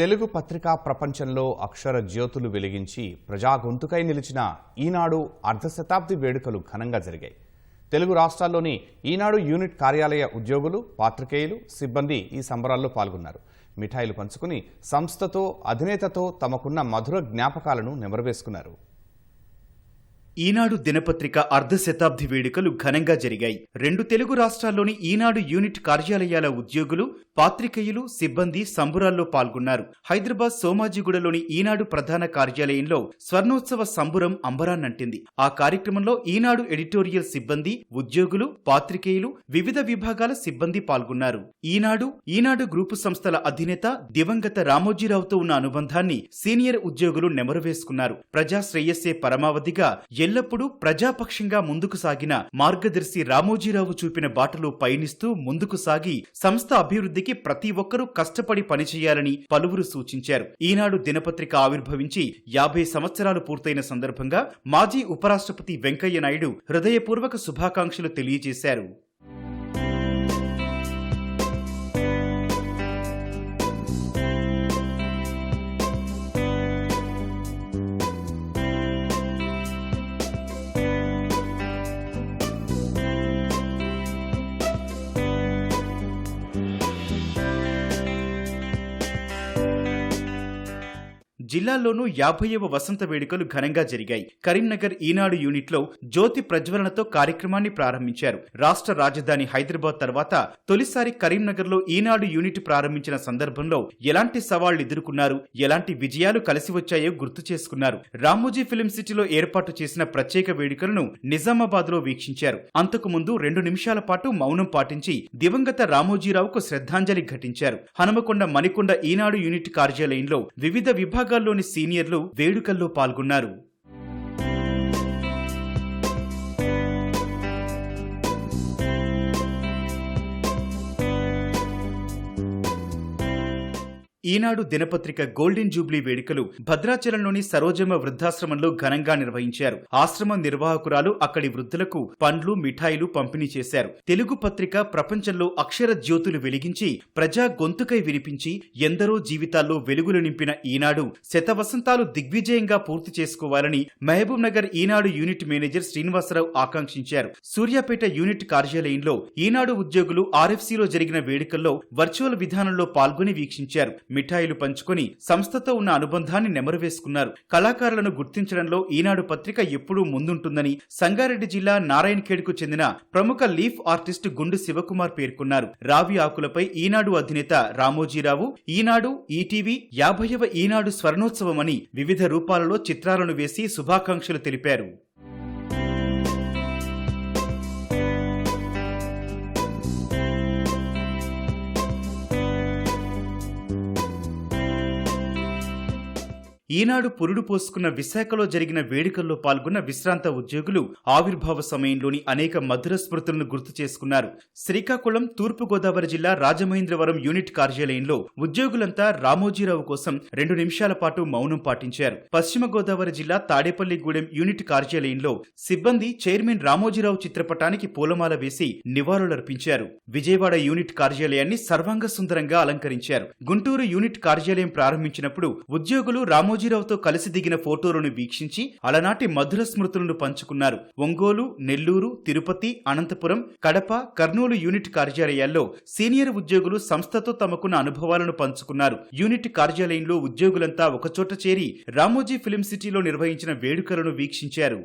తెలుగు పత్రికా ప్రపంచంలో అక్షర జ్యోతులు వెలిగించి ప్రజా గొంతుకై నిలిచిన ఈనాడు అర్ధశతాబ్ది వేడుకలు ఘనంగా జరిగాయి. తెలుగు రాష్ట్రాల్లోని ఈనాడు యూనిట్ కార్యాలయ ఉద్యోగులు పాత్రికేయులు సిబ్బంది ఈ సంబరాల్లో పాల్గొన్నారు. మిఠాయిలు పంచుకుని సంస్థతో అధినేతతో తమకున్న మధుర జ్ఞాపకాలను నెమరవేసుకున్నారు. ఈనాడు దినపత్రిక అర్ధ శతాబ్ది వేడుకలు ఘనంగా జరిగాయి. రెండు తెలుగు రాష్ట్రాల్లోని ఈనాడు యూనిట్ కార్యాలయాల ఉద్యోగులు పాత్రికేయులు సిబ్బంది సంబురాల్లో పాల్గొన్నారు. హైదరాబాద్ సోమాజిగూడలోని ఈనాడు ప్రధాన కార్యాలయంలో స్వర్ణోత్సవ సంబురం అంబరాన్నంటింది. ఆ కార్యక్రమంలో ఈనాడు ఎడిటోరియల్ సిబ్బంది ఉద్యోగులు పాత్రికేయులు వివిధ విభాగాల సిబ్బంది పాల్గొన్నారు. ఈనాడు ఈనాడు గ్రూపు సంస్థల అధినేత దివంగత రామోజీరావుతో ఉన్న అనుబంధాన్ని సీనియర్ ఉద్యోగులు నెమరువేసుకున్నారు. ప్రజా శ్రేయస్సే పరమావధిగా ఎల్లప్పుడూ ప్రజాపక్షంగా ముందుకు సాగిన మార్గదర్శి రామోజీరావు చూపిన బాటలో పయనిస్తూ ముందుకు సాగి సంస్థ అభివృద్ధికి ప్రతి ఒక్కరూ కష్టపడి పనిచేయాలని పలువురు సూచించారు. ఈనాడు దినపత్రిక ఆవిర్భవించి యాభై సంవత్సరాలు పూర్తయిన సందర్భంగా మాజీ ఉపరాష్ట్రపతి వెంకయ్య నాయుడు హృదయపూర్వక శుభాకాంక్షలు తెలియజేశారు. జిల్లాల్లోనూ యాభైవ వసంత వేడుకలు ఘనంగా జరిగాయి. కరీంనగర్ ఈనాడు యూనిట్లో జ్యోతి ప్రజ్వలనతో కార్యక్రమాన్ని ప్రారంభించారు. రాష్ట్ర రాజధాని హైదరాబాద్ తర్వాత తొలిసారి కరీంనగర్లో ఈనాడు యూనిట్ ప్రారంభించిన సందర్భంలో ఎలాంటి సవాళ్ళు ఎదుర్కొన్నారు ఎలాంటి విజయాలు కలిసి వచ్చాయో గుర్తు చేసుకున్నారు. రామోజీ ఫిలిం సిటీలో ఏర్పాటు చేసిన ప్రత్యేక వేడుకలను నిజామాబాద్లో వీక్షించారు. అంతకు ముందు రెండు నిమిషాల పాటు మౌనం పాటించి దివంగత రామోజీరావుకు శ్రద్ధాంజలి ఘటించారు. హనుమకొండ మణికొండ ఈనాడు యూనిట్ కార్యాలయంలో వివిధ విభాగాల్లోని సీనియర్లు వేడుకల్లో పాల్గొన్నారు. ఈనాడు దినపత్రిక గోల్డెన్ జూబ్లీ వేడుకలు భద్రాచలంలోని సరోజమ్మ వృద్ధాశ్రమంలో ఘనంగా నిర్వహించారు. ఆశ్రమం నిర్వాహకురాలు అక్కడి వృద్ధులకు పండ్లు మిఠాయిలు పంపిణీ చేశారు. తెలుగు పత్రిక ప్రపంచంలో అక్షర జ్యోతులు వెలిగించి ప్రజా గొంతుకై వినిపించి ఎందరో జీవితాల్లో వెలుగులు నింపిన ఈనాడు శతవసంతాలు దిగ్విజయంగా పూర్తి చేసుకోవాలని Mahabubnagar Eenadu unit manager Srinivasarao ఆకాంక్షించారు. సూర్యాపేట యూనిట్ కార్యాలయంలో ఈనాడు ఉద్యోగులు ఆర్ఎఫ్సీలో జరిగిన వేడుకల్లో వర్చువల్ విధానంలో పాల్గొని వీక్షించారు. మిఠాయిలు పంచుకొని సంస్థతో ఉన్న అనుబంధాన్ని నెమరువేసుకున్నారు. కళాకారులను గుర్తించడంలో ఈనాడు పత్రిక ఎప్పుడూ ముందుంటుందని సంగారెడ్డి జిల్లా నారాయణఖేడ్కు చెందిన ప్రముఖ లీఫ్ ఆర్టిస్ట్ గుండు శివకుమార్ పేర్కొన్నారు. రావి ఆకులపై ఈనాడు అధినేత రామోజీరావు ఈనాడు ఈటీవీ యాభైవ ఈనాడు స్వర్ణోత్సవమని వివిధ రూపాలలో చిత్రాలను వేసి శుభాకాంక్షలు తెలిపారు. ఈనాడు పురుడు పోసుకున్న విశాఖలో జరిగిన వేడుకల్లో పాల్గొన్న విశ్రాంత ఉద్యోగులు ఆవిర్భావ సమయంలోని అనేక మధుర స్మృతులను గుర్తు చేసుకున్నారు. శ్రీకాకుళం తూర్పు గోదావరి జిల్లా రాజమహేంద్రవరం యూనిట్ కార్యాలయంలో ఉద్యోగులంతా రామోజీరావు కోసం రెండు నిమిషాల పాటు మౌనం పాటించారు. పశ్చిమ గోదావరి జిల్లా తాడేపల్లిగూడెం యూనిట్ కార్యాలయంలో సిబ్బంది చైర్మన్ రామోజీరావు చిత్రపటానికి పూలమాల వేసి నివాళులర్పించారు. విజయవాడ యూనిట్ కార్యాలయాన్ని సర్వాంగ సుందరంగా అలంకరించారు. గుంటూరు యూనిట్ కార్యాలయం ప్రారంభించినప్పుడు ఉద్యోగులు రామోజీ రామోజీరావుతో కలిసి దిగిన ఫోటోలను వీక్షించి అలనాటి మధుర స్మృతులను పంచుకున్నారు. ఒంగోలు నెల్లూరు తిరుపతి అనంతపురం కడప కర్నూలు యూనిట్ కార్యాలయాల్లో సీనియర్ ఉద్యోగులు సంస్థతో తమకున్న అనుభవాలను పంచుకున్నారు. యూనిట్ కార్యాలయంలో ఉద్యోగులంతా ఒకచోట చేరి రామోజీ ఫిలిం సిటీలో నిర్వహించిన వేడుకలను వీక్షించారు.